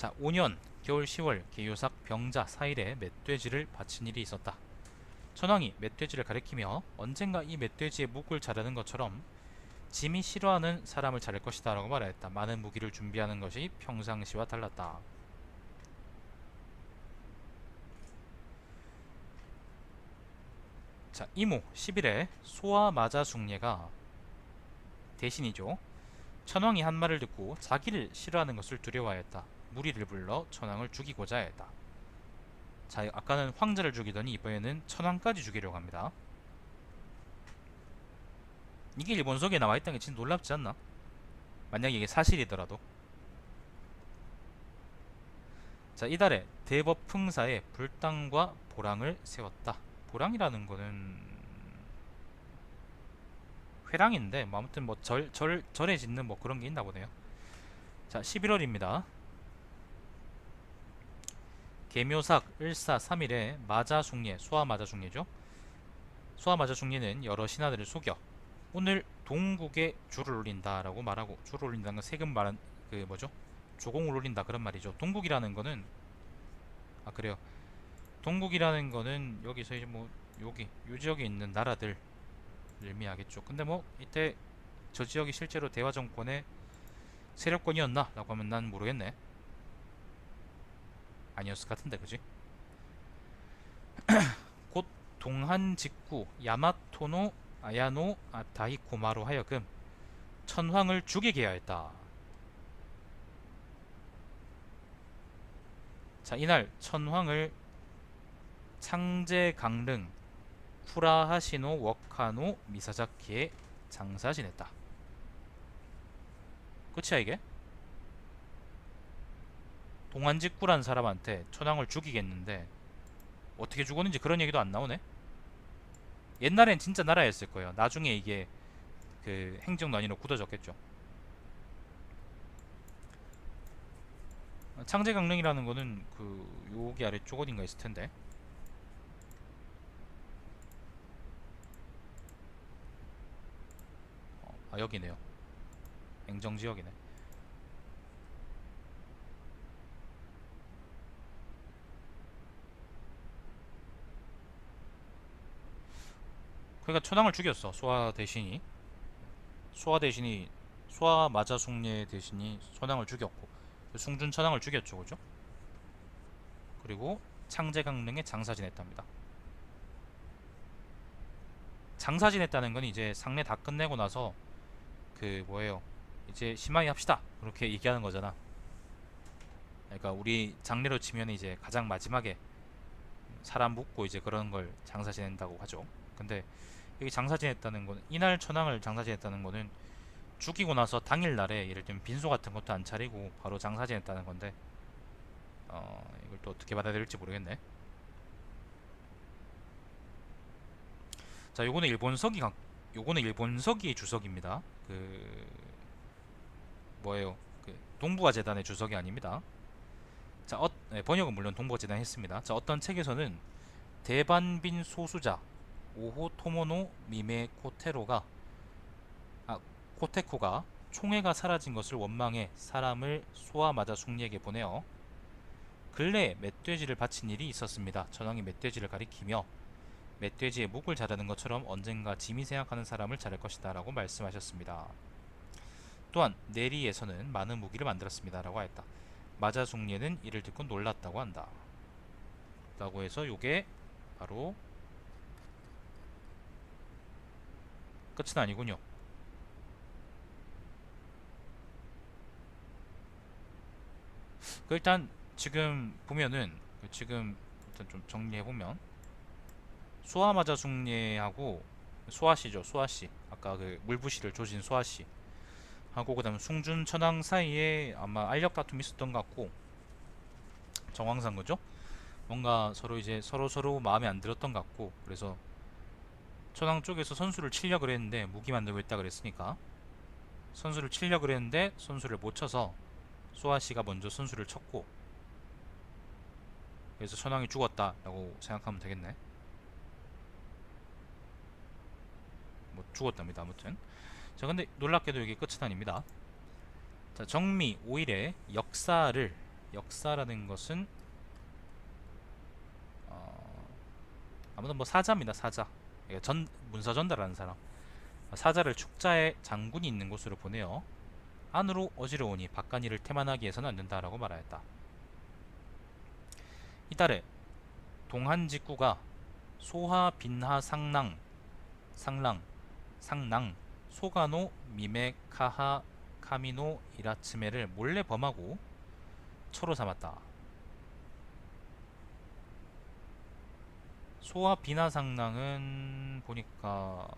자, 5년 겨울 10월 계요삭 병자 4일에 멧돼지를 바친 일이 있었다. 천황이 멧돼지를 가리키며 언젠가 이 멧돼지의 묵을 자르는 것처럼 짐이 싫어하는 사람을 자를 것이다 라고 말하였다. 많은 무기를 준비하는 것이 평상시와 달랐다. 자, 이모 10일에 소아 마자 숭례가 대신이죠. 천왕이 한 말을 듣고 자기를 싫어하는 것을 두려워하였다. 무리를 불러 천왕을 죽이고자 했다. 자, 아까는 황제를 죽이더니 이번에는 천왕까지 죽이려고 합니다. 이게 일본석에 나와 있다는 게 진짜 놀랍지 않나? 만약에 이게 사실이더라도. 자, 이달에 대법 풍사에 불당과 보랑을 세웠다. 보랑이라는 거는 회랑인데 뭐 아무튼 뭐 절 절 절에 짓는 뭐 그런 게 있나 보네요. 자, 11월입니다. 계묘삭 을사 3일에 마자숭례 소아 마자숭례죠. 소아 마자숭례는 여러 신하들을 속여 오늘 동국에 줄을 올린다라고 말하고 줄을 올린다는 건 세금 말은 그 뭐죠? 조공을 올린다 그런 말이죠. 동국이라는 거는 아 그래요. 동국이라는 거는 여기서 이제 뭐 여기 요 지역에 있는 나라들 의미하겠죠. 근데 뭐 이때 저 지역이 실제로 대화 정권의 세력권이었나라고 하면 난 모르겠네. 아니었을 것 같은데 그지? 곧 동한 직후 야마토노 아야노 아, 다이코마로 하여금 천황을 죽이게 하였다. 자 이날 천황을 창제 강릉 쿠라하시노 워카노 미사자키에 장사 지냈다. 끝이야 이게? 동안직구란 사람한테 천황을 죽이겠는데 어떻게 죽었는지 그런 얘기도 안 나오네. 옛날엔 진짜 나라였을 거예요. 나중에 이게 그 행정난이로 굳어졌겠죠. 창제 강릉이라는 거는 그 여기 아래쪽 어딘가 있을 텐데. 어, 아 여기네요. 행정 지역이네. 그러니까 천황을 죽였어 소아 대신이. 소아 대신이 소아 마자 숭례 대신이 천황을 죽였고 숭준 천황을 죽였죠 그죠? 그리고 창제 강릉에 장사 지냈답니다. 장사 지냈다는 건 이제 상례 다 끝내고 나서 그 뭐예요? 이제 심하게 합시다. 그렇게 얘기하는 거잖아. 그러니까 우리 장례로 치면 이제 가장 마지막에 사람 묻고 이제 그런 걸 장사 지낸다고 하죠. 근데 여기 장사 지냈다는 거는 이날 천황을 장사 지냈다는 거는 죽이고 나서 당일 날에 예를 들면 빈소 같은 것도 안 차리고 바로 장사 지냈다는 건데 어 이걸 또 어떻게 받아들일지 모르겠네. 자, 요거는 일본서기 강 요거는 일본서기의 주석입니다. 그 뭐예요? 그 동부화 재단의 주석이 아닙니다. 자, 어, 네, 번역은 물론 동부화 재단 했습니다. 자, 어떤 책에서는 대반빈 소수자 오호 토모노 미메 코테로가 아 코테코가 총애가 사라진 것을 원망해 사람을 쏘아 맞아 숭리에게 보내어 근래에 멧돼지를 바친 일이 있었습니다. 전왕이 멧돼지를 가리키며 멧돼지의 목을 자르는 것처럼 언젠가 짐이 생각하는 사람을 자를 것이다 라고 말씀하셨습니다. 또한 내리에서는 많은 무기를 만들었습니다 라고 하였다. 마자 숭리는 이를 듣고 놀랐다고 한다. 라고 해서 요게 바로 끝은 아니군요. 그 일단 지금 보면은 그 지금 일단 좀 정리해 보면 소아마자 숭례하고 소아씨죠 소아씨 아까 그 물부시를 조진 소아씨 하고 그 다음 숭준 천황 사이에 아마 알력 다툼이 있었던 것 같고 정황상 그죠? 뭔가 서로 이제 서로 서로 마음에 안 들었던 것 같고 그래서 천황 쪽에서 선수를 치려고 그랬는데 무기 만들고 있다 그랬으니까 선수를 치려고 그랬는데 선수를 못 쳐서 소아 씨가 먼저 선수를 쳤고 그래서 천황이 죽었다 라고 생각하면 되겠네. 뭐 죽었답니다. 아무튼 자 근데 놀랍게도 이게 끝은 아닙니다. 자 정미 5일에 역사를 역사라는 것은 어, 아무튼 뭐 사자입니다. 사자. 이게 전 문서 전달하는 사람. 사자를 축자에 장군이 있는 곳으로 보내어 안으로 어지러우니 바깥일을 태만하게 해서는 안 된다라고 말하였다. 이달에 동한 직구가 소하 빈하 상랑 상랑 상랑 소가노 미메 카하 카미노 이라츠메를 몰래 범하고 처로 삼았다. 소와 비나 상랑은 보니까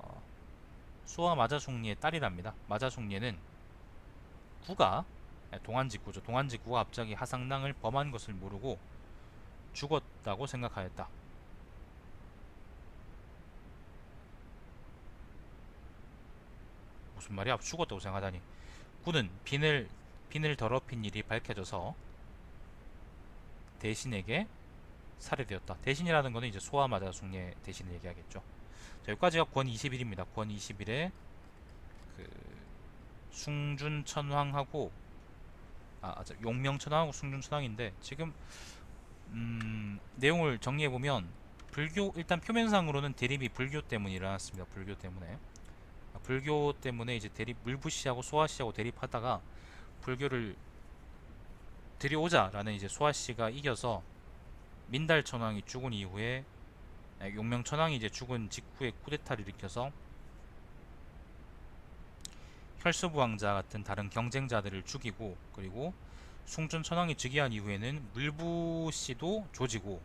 소와 마자송리의 딸이랍니다. 마자송리는 구가 동안직구죠. 동안직구가 갑자기 하상랑을 범한 것을 모르고 죽었다고 생각하였다. 무슨 말이야? 죽었다고 생각하다니. 구는 빈을 빈을 더럽힌 일이 밝혀져서 대신에게 살해되었다. 대신이라는 거는 이제 소아 마자송리의 대신을 얘기하겠죠. 자, 여기까지가 권 21입니다. 권 21에 그 숭준 천황하고 아, 아, 저 용명 천황하고 숭준 천황인데 지금 음, 내용을 정리해 보면 불교 일단 표면상으로는 대립이 불교 때문에 일어났습니다. 불교 때문에 아, 불교 때문에 이제 대립 물부시하고 소아씨하고 대립하다가 불교를 들여오자라는 이제 소아씨가 이겨서 민달 천황이 죽은 이후에 아, 용명 천황이 이제 죽은 직후에 쿠데타를 일으켜서 혈수부 왕자 같은 다른 경쟁자들을 죽이고 그리고 숭준 천황이 즉위한 이후에는 물부 씨도 조지고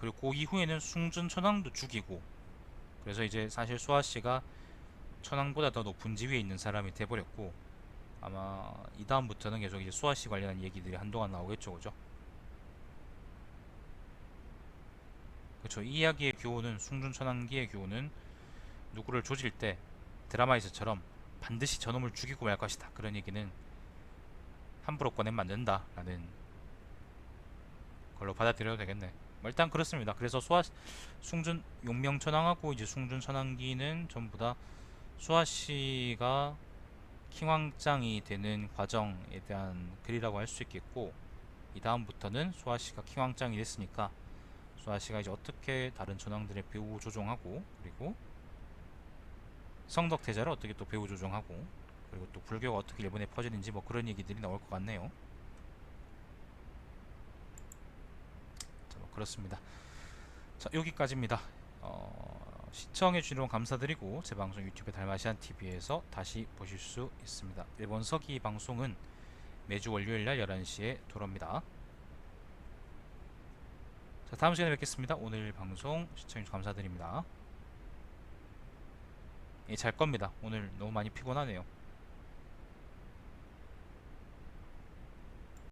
그리고 그 이후에는 숭준 천황도 죽이고 그래서 이제 사실 수아 씨가 천황보다 더 높은 지위에 있는 사람이 돼버렸고 아마 이 다음부터는 계속 이제 수아 씨 관련한 얘기들이 한동안 나오겠죠 그죠 그렇죠 이 이야기의 교훈은 숭준 천황기의 교훈은 누구를 조질 때 드라마에서처럼 반드시 저놈을 죽이고 말 것이다 그런 얘기는 함부로 꺼내면 안 된다라는 걸로 받아들여도 되겠네. 뭐 일단 그렇습니다. 그래서 수아 숭준 용명 천황하고 이제 숭준 천황기는 전부 다 수아 씨가 킹왕짱이 되는 과정에 대한 글이라고 할 수 있겠고 이 다음부터는 수아 씨가 킹왕짱이 됐으니까 수아 씨가 이제 어떻게 다른 천황들의 배후 조종하고 그리고 성덕태자를 어떻게 또 배후 조종하고 그리고 또 불교가 어떻게 일본에 퍼지는지 뭐 그런 얘기들이 나올 것 같네요. 자, 뭐 그렇습니다. 자, 여기까지입니다. 어, 시청해 주시면 감사드리고 제 방송 유튜브 달마시안 TV에서 다시 보실 수 있습니다. 일본 서기 방송은 매주 월요일 날 11시에 돌아옵니다. 자, 다음 시간에 뵙겠습니다. 오늘 방송 시청해 주셔서 감사드립니다. 예, 잘 겁니다. 오늘 너무 많이 피곤하네요.